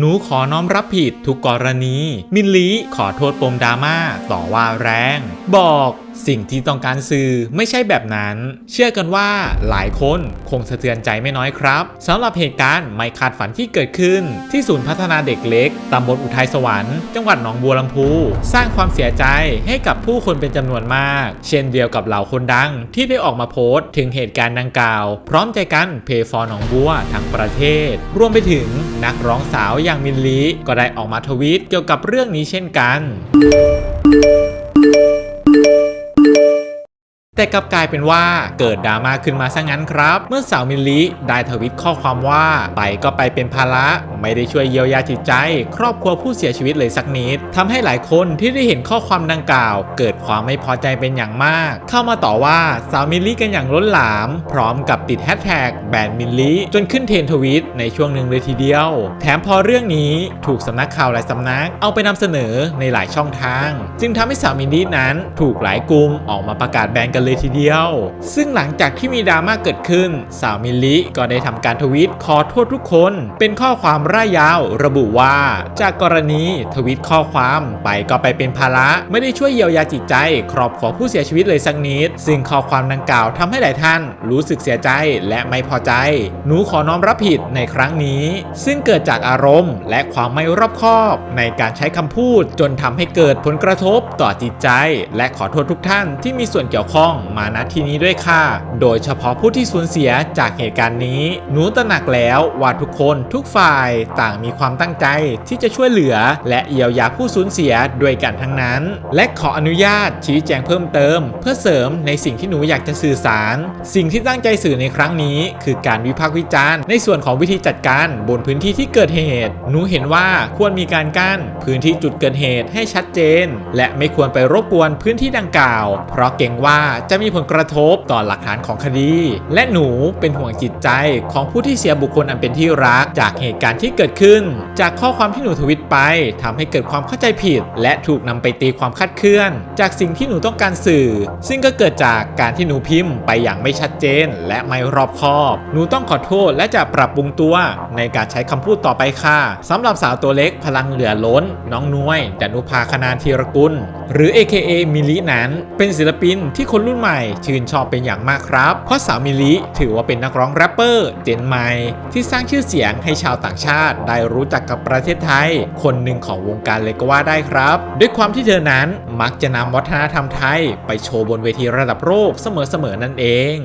หนูขอน้อมรับผิดทุกกรณี มินลีขอโทษปมดราม่าต่อว่าแรง บอก สิ่งที่ต้องการสื่อไม่ใช่แบบนั้น เชื่อกันว่าหลายคนคงสะเทือนใจไม่น้อยครับสำหรับเหตุการณ์ไม่คาดฝันที่เกิดขึ้น ที่ศูนย์พัฒนาเด็กเล็กตำบลอุทัยสวรรค์จังหวัดหนองบัวลำพู สร้างความเสียใจให้กับผู้คนเป็นจำนวนมาก เช่นเดียวกับเหล่าคนดังที่ได้ออกมาโพสต์ถึงเหตุการณ์ดังกล่าว พร้อมใจกันเพย์ฟอร์หนองบัวทั้งประเทศ รวมไปถึงนักร้องสาวอย่างมินลีก็ได้ออกมาทวีตเกี่ยวกับเรื่องนี้เช่นกัน แต่กลับกลายเป็นว่าเกิดดราม่าขึ้นมาซะงั้นครับ เมื่อสาวมิลลิได้ทวิตข้อความว่า ไปก็ไปเป็นภาระไม่ได้ช่วยเยียวยาจิตใจ ครอบครัวผู้เสียชีวิตเลยสักนิดทำให้หลายคนที่ได้เห็นข้อความดังกล่าว เกิดความไม่พอใจเป็นอย่างมาก เข้ามาต่อว่าสาวมิลลิกันอย่างล้นหลาม พร้อมกับติดแฮชแท็กแบนมิลลิจนขึ้นเทรนทวิตในช่วงหนึ่งเลยทีเดียว แถมพอเรื่องนี้ถูกสำนักข่าวหลายสำนักเอาไปนำเสนอในหลายช่องทาง จึงทำให้สาวมิลลินั้น ถูกหลายกลุ่มออกมาประกาศแบนกันเลยทีเดียว ซึ่งหลังจากที่มีดราม่าเกิดขึ้น สาวมิลลิก็ได้ทำการทวีตขอโทษทุกคน เป็นข้อความร่ายยาว ระบุว่า จากกรณีทวีตข้อความไปก็ไปเป็นภาระ ไม่ได้ช่วยเยียวยาจิตใจ ครอบครัวผู้เสียชีวิตเลยสักนิด ซึ่งข้อความดังกล่าวทำให้หลายท่าน รู้สึกเสียใจและไม่พอใจ หนูขอน้อมรับผิดในครั้งนี้ ซึ่งเกิดจากอารมณ์ และความไม่รอบคอบ ในการใช้คำพูดจนทำให้เกิดผลกระทบต่อจิตใจ และขอโทษทุกท่านที่มีส่วนเกี่ยวข้องมาณที่นี้ด้วยค่ะ โดยเฉพาะผู้ที่สูญเสียจากเหตุการณ์นี้ หนูตระหนักแล้วว่าทุกคนทุกฝ่ายต่างมีความตั้งใจที่จะช่วยเหลือ และเยียวยาผู้สูญเสียด้วยกันทั้งนั้น และขออนุญาตชี้แจงเพิ่มเติม เพื่อเสริมในสิ่งที่หนูอยากจะสื่อสาร สิ่งที่ตั้งใจสื่อในครั้งนี้ คือการวิพากษ์วิจารณ์ ในส่วนของวิธีจัดการบนพื้นที่ที่เกิดเหตุ หนูเห็นว่าควรมีการกั้นพื้นที่จุดเกิดเหตุให้ชัดเจน และไม่ควรไปรบกวนพื้นที่ดังกล่าว เพราะเกรงว่าจะมีผลกระทบต่อหลักฐานของคดี และหนูเป็นห่วงจิตใจของผู้ที่เสียบุคคลอันเป็นที่รัก จากเหตุการณ์ที่เกิดขึ้น จากข้อความที่หนูทวิตไปทำให้เกิดความเข้าใจผิด และถูกนำไปตีความคาดเคลื่อน จากสิ่งที่หนูต้องการสื่อ ซึ่งก็เกิดจากการที่หนูพิมพ์ไปอย่างไม่ชัดเจน และไม่รอบคอบ หนูต้องขอโทษและจะปรับปรุงตัวในการใช้คำพูดต่อไปค่ะสำหรับสาวตัวเล็กพลังเหลือล้น น้องนวยดนุภาคณาธีรกุล หรือ AKA มิลินั้น เป็นศิลปินที่คนรุ่นใหม่ ชื่นชอบเป็นอย่างมากครับ เพราะสาวมิลิถือว่าเป็นนักร้องแรปเปอร์เจนใหม่ ที่สร้างชื่อเสียงให้ชาวต่างชาติ ได้รู้จักกับประเทศไทย คนหนึ่งของวงการเลยก็ว่าได้ครับ ด้วยความที่เธอนั้นมักจะนำวัฒนธรรมไทย ไปโชว์บนเวทีระดับโลกเสมอๆนั่นเอง